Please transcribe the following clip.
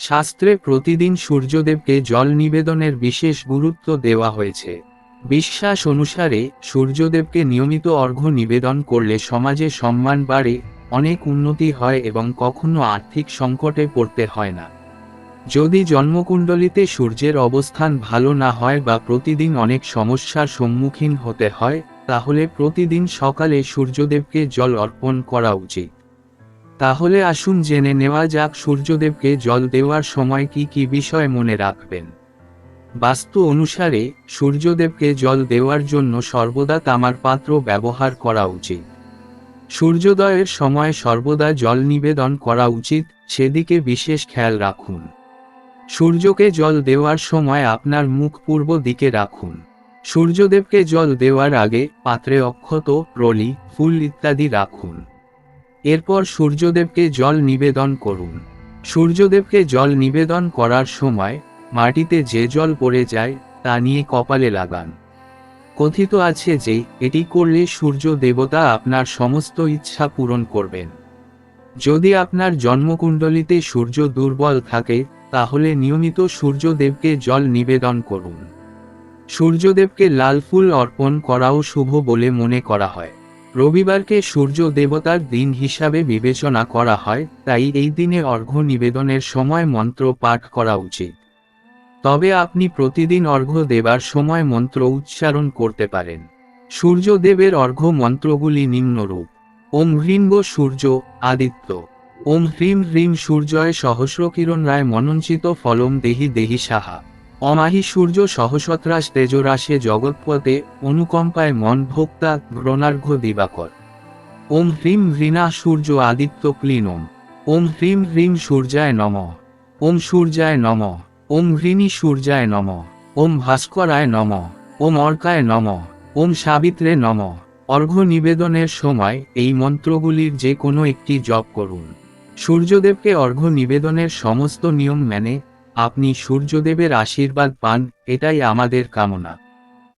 শাস্ত্রে প্রতিদিন সূর্যদেবকে জল নিবেদনের বিশেষ গুরুত্ব দেওয়া হয়েছে। বিশ্বাস অনুসারে, সূর্যদেবকে নিয়মিত অর্ঘ্য নিবেদন করলে সমাজে সম্মান বাড়ে, অনেক উন্নতি হয় এবং কখনো আর্থিক সংকটে পড়তে হয় না। যদি জন্মকুণ্ডলিতে সূর্যের অবস্থান ভালো না হয় বা প্রতিদিন অনেক সমস্যার সম্মুখীন হতে হয়, তাহলে প্রতিদিন সকালে সূর্যদেবকে জল অর্পণ করা উচিত। তাহলে আসুন জেনে নেওয়া যাক সূর্যদেবকে জল দেওয়ার সময় কি কি বিষয় মনে রাখবেন। বাস্তু অনুসারে, সূর্যদেবকে জল দেওয়ার জন্য সর্বদা তামার পাত্র ব্যবহার করা উচিত। সূর্যোদয়ের সময় সর্বদা জল নিবেদন করা উচিত, সেদিকে বিশেষ খেয়াল রাখুন। সূর্যকে জল দেওয়ার সময় আপনার মুখ পূর্ব দিকে রাখুন। সূর্যদেবকে জল দেওয়ার আগে পাত্রে অক্ষত রলি ফুল ইত্যাদি রাখুন। এরপর সূর্যদেবকে জল নিবেদন করুন। সূর্যদেবকে জল নিবেদন করার সময় মাটিতে যে জল পড়ে যায়, তা নিয়ে কপালে লাগান। কথিত আছে যে, এটি করলে সূর্য দেবতা আপনার সমস্ত ইচ্ছা পূরণ করবেন। যদি আপনার জন্মকুণ্ডলিতে সূর্য দুর্বল থাকে, তাহলে নিয়মিত সূর্যদেবকে জল নিবেদন করুন। সূর্যদেবকে লাল ফুল অর্পণ করাও শুভ বলে মনে করা হয়। রবিবারকে সূর্য দেবতার দিন হিসাবে বিবেচনা করা হয়, তাই এই দিনে অর্ঘ্য নিবেদনের সময় মন্ত্র পাঠ করা উচিত। তবে আপনি প্রতিদিন অর্ঘ্য দেবার সময় মন্ত্র উচ্চারণ করতে পারেন। সূর্যদেবের অর্ঘ্য মন্ত্রগুলি নিম্নরূপ। ওম হ্রিঙ্গ সূর্য, আদিত্য। ওম হ্রিম হ্রিম সূর্যয় সহস্র কিরণ রায় মনঞ্চিত ফলম দেহি দেহি সাহা। অমাহি সূর্য সহসত্রাস তেজরাশে জগৎপতে অনুকম্পায় মন ভোক্তা গ্রণার্ঘ্য দিবাকর। ওম হ্রিম হ্রিনা সূর্য আদিত্য ক্লিনম। ওম হ্রিম হ্রিম সূর্যায় নম। ওম সূর্যায় নম। ওম হ্রিণী সূর্যায় নম। ওম ভাস্করায় নম। ওম অর্কায় নম। ওম সাবিত্রে নম। অর্ঘ্য নিবেদনের সময় এই মন্ত্রগুলির যে কোনো একটি জপ করুন। সূর্যদেবকে অর্ঘ্য নিবেদনের সমস্ত নিয়ম মেনে আপনি সূর্যদেবের আশীর্বাদ পান এটাই আমাদের কামনা।